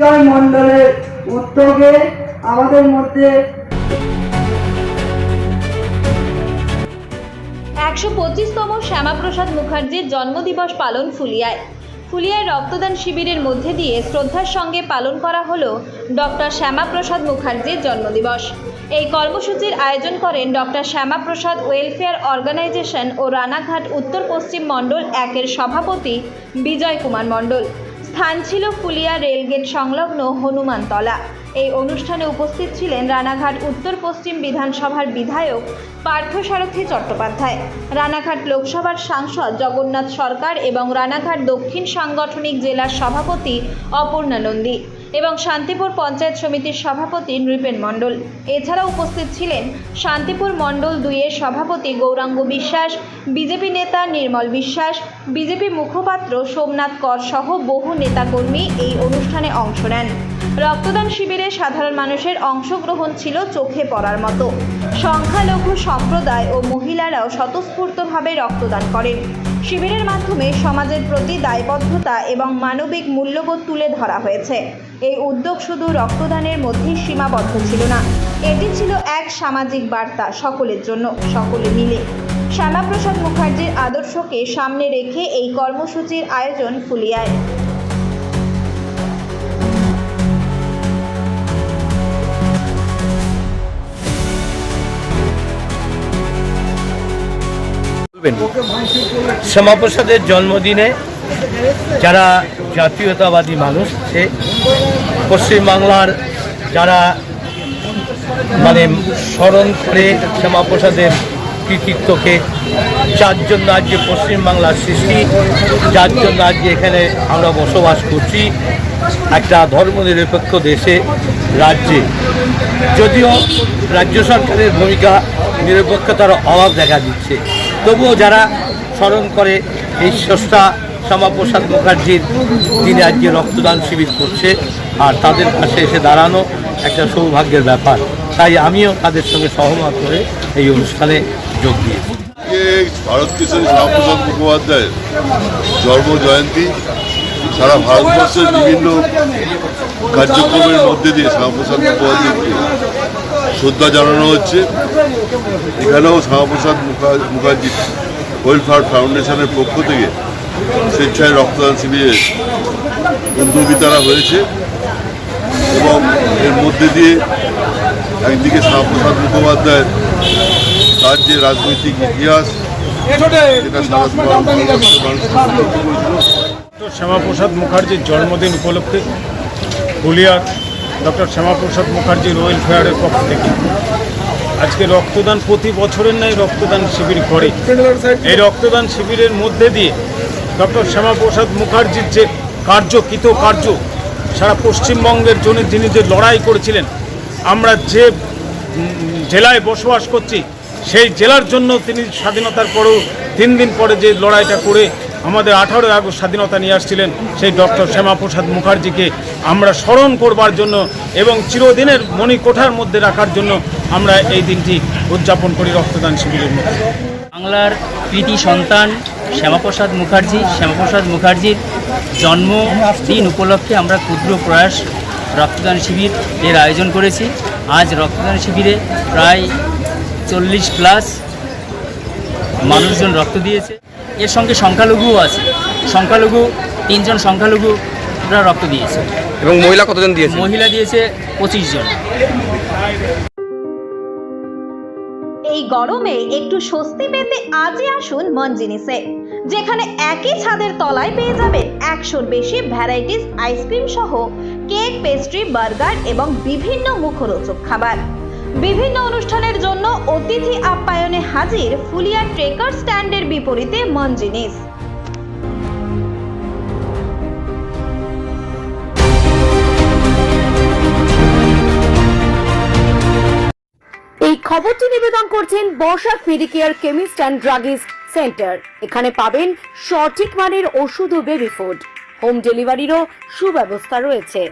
বিজয় মণ্ডলের উদ্যোগে আমাদের মধ্যে একশো পঁচিশতম শ্যামাপ্রসাদ মুখার্জির জন্মদিবস পালন ফুলিয়ায়। ফুলিয়ায় রক্তদান শিবিরের মধ্যে দিয়ে শ্রদ্ধার সঙ্গে পালন করা হলো ডক্টর শ্যামাপ্রসাদ মুখার্জির জন্মদিবস। এই কর্মসূচির আয়োজন করেন ডক্টর শ্যামাপ্রসাদ ওয়েলফেয়ার অর্গানাইজেশন ও রানাঘাট উত্তর পশ্চিম মণ্ডল একের সভাপতি বিজয় কুমার মণ্ডল। স্থান ছিল ফুলিয়া রেলগেট সংলগ্ন হনুমানতলা। এই অনুষ্ঠানে উপস্থিত ছিলেন রানাঘাট উত্তর পশ্চিম বিধানসভার বিধায়ক পার্থসারথী চট্টোপাধ্যায়, রানাঘাট লোকসভার সাংসদ জগন্নাথ সরকার এবং রানাঘাট দক্ষিণ সাংগঠনিক জেলার সভাপতি অপর্ণা নন্দী। এবং শান্তিপুর পঞ্চায়েত সমিতির সভাপতি নৃপেন মণ্ডল। এছাড়া উপস্থিত ছিলেন শান্তিপুর মণ্ডল দুইয়ের সভাপতি গৌরাঙ্গ বিশ্বাস, বিজেপি নেতা নির্মল বিশ্বাস, বিজেপি মুখপাত্র সোমনাথ কর সহ বহু নেতাকর্মী এই অনুষ্ঠানে অংশ নেন। রক্তদান শিবিরে সাধারণ মানুষের অংশগ্রহণ ছিল চোখে পড়ার মতো। সংখ্যালঘু সম্প্রদায় ও মহিলারাও স্বতঃস্ফূর্তভাবে রক্তদান করেন। শিবিরের মাধ্যমে সমাজের প্রতি দায়বদ্ধতা এবং মানবিক মূল্যবোধ তুলে ধরা হয়েছে। এই উদ্যোগ শুধু রক্তদানের মধ্যেই সীমাবদ্ধ ছিল না, এটি ছিল এক সামাজিক বার্তা সকলের জন্য, সকলে মিলে। শ্যামাপ্রসাদ মুখার্জির আদর্শকে সামনে রেখে এই কর্মসূচির আয়োজন ফুলিয়ায়। শ্যামাপ্রসাদের জন্মদিনে যারা জাতীয়তাবাদী মানুষ, সে পশ্চিমবাংলার যারা মানে স্মরণ করে শ্যামাপ্রসাদের কৃতিত্বকে, যার জন্য আজকে পশ্চিমবাংলার সৃষ্টি, যার জন্য আজকে এখানে আমরা বসবাস করছি, একটা ধর্মনিরপেক্ষ দেশে, রাজ্যে। যদিও রাজ্য সরকারের ভূমিকা নিরপেক্ষতার অভাব দেখা দিচ্ছে, তবুও যারা স্মরণ করে এই স্রষ্টা শ্যামাপ্রসাদ মুখার্জির তিনি আজকে রক্তদান শিবির করছে আর তাদের পাশে এসে দাঁড়ানো একটা সৌভাগ্যের ব্যাপার। তাই আমিও তাদের সঙ্গে সহমত করে এই অনুষ্ঠানে যোগ দিয়েছি। ভারত কিশোরী শ্যামাপ্রসাদ মুখোপাধ্যায়ের জন্ম জয়ন্তী। সারা ভারতবর্ষের বিভিন্ন কার্যক্রমের মধ্যে দিয়ে শ্যামাপ্রসাদ মুখোপাধ্যায়কে শ্রদ্ধা জানানো হচ্ছে। এখানেও শ্যামাপ্রসাদ মুখা- মুখার্জি ওয়েলফেয়ার ফাউন্ডেশনের পক্ষ থেকে স্বেচ্ছায় রক্তদান শিবিরের উদ্যোগিতারা হয়েছে এবং এর মধ্যে দিয়ে একদিকে শ্যামাপ্রসাদ মুখোপাধ্যায়ের তার যে রাজনৈতিক ইতিহাস ডক্টর শ্যামাপ্রসাদ মুখার্জির জন্মদিন উপলক্ষে হুলিয়ার ডক্টর শ্যামাপ্রসাদ মুখার্জির ওয়েলফেয়ারের পক্ষ থেকে। আজকে রক্তদান প্রতি বছরের ন্যায় রক্তদান শিবির করে। এই রক্তদান শিবিরের মধ্যে দিয়ে ডক্টর শ্যামাপ্রসাদ মুখার্জির যে কার্য কৃত কার্য সারা পশ্চিমবঙ্গের জন্য যিনি যে লড়াই করেছিলেন, আমরা যে জেলায় বসবাস করছি, সেই জেলার জন্য তিনি স্বাধীনতার পরেও তিন দিন পরে যে লড়াইটা করে আমাদের আঠারোই আগস্ট স্বাধীনতা নিয়ে আসছিলেন সেই ডক্টর শ্যামাপ্রসাদ মুখার্জিকে আমরা স্মরণ করবার জন্য এবং চিরদিনের মণিকোঠার মধ্যে রাখার জন্য আমরা এই দিনটি উদযাপন করি রক্তদান শিবিরের মধ্যে। বাংলার কৃতি সন্তান শ্যামাপ্রসাদ মুখার্জি, শ্যামাপ্রসাদ মুখার্জির জন্মদিন উপলক্ষে আমরা ক্ষুদ্র প্রয়াস রক্তদান শিবির এর আয়োজন করেছি। আজ রক্তদান শিবিরে প্রায় চল্লিশ প্লাস মানুষজন রক্ত দিয়েছে। এর সঙ্গে সংখ্যালঘুও আছে। সংখ্যালঘু তিনজন সংখ্যালঘুরা রক্ত দিয়েছে। এবং মহিলা কতজন দিয়েছে? মহিলা দিয়েছে পঁচিশ জন। এই গরমে একটু স্বস্তি পেতে আজই আসুন মন জিনিসে যেখানে একই ছাদের তলায় পেয়ে যাবেন একশোর বেশি ভ্যারাইটিস আইসক্রিম সহ কেক পেস্ট্রি বার্গার এবং বিভিন্ন মুখরোচক খাবার। বিভিন্ন অনুষ্ঠানের জন্য অতিথি আপ্যায়নে হাজির ফুলিয়া ট্রেকার স্ট্যান্ডের বিপরীতে মন জিনিস এই খবরটি নিবেদন করছেন বর্ষা ফিডিকেয়ার কেমিস্ট অ্যান্ড ড্রাগিস্ট সেন্টার। এখানে পাবেন সঠিক মানের ওষুধ ও বেবি ফুড। হোম ডেলিভারিরও সুব্যবস্থা রয়েছে।